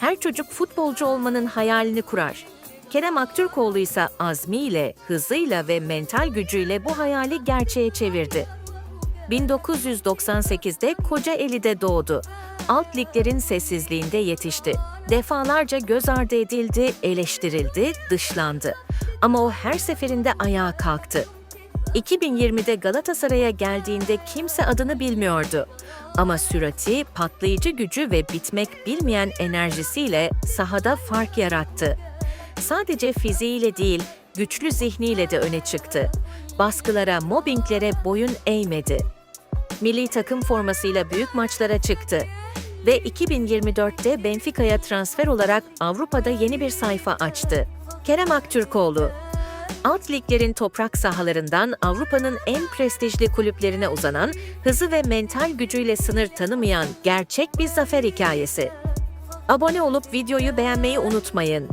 Her çocuk futbolcu olmanın hayalini kurar. Kerem Aktürkoğlu ise azmiyle, hızıyla ve mental gücüyle bu hayali gerçeğe çevirdi. 1998'de Kocaeli'de doğdu. Alt liglerin sessizliğinde yetişti. Defalarca göz ardı edildi, eleştirildi, dışlandı. Ama o her seferinde ayağa kalktı. 2020'de Galatasaray'a geldiğinde kimse adını bilmiyordu. Ama sürati, patlayıcı gücü ve bitmek bilmeyen enerjisiyle sahada fark yarattı. Sadece fiziğiyle değil, güçlü zihniyle de öne çıktı. Baskılara, mobbinglere boyun eğmedi. Milli takım formasıyla büyük maçlara çıktı ve 2024'te Benfica'ya transfer olarak Avrupa'da yeni bir sayfa açtı. Kerem Aktürkoğlu Alt liglerin toprak sahalarından Avrupa'nın en prestijli kulüplerine uzanan, hızı ve mental gücüyle sınır tanımayan gerçek bir zafer hikayesi. Abone olup videoyu beğenmeyi unutmayın.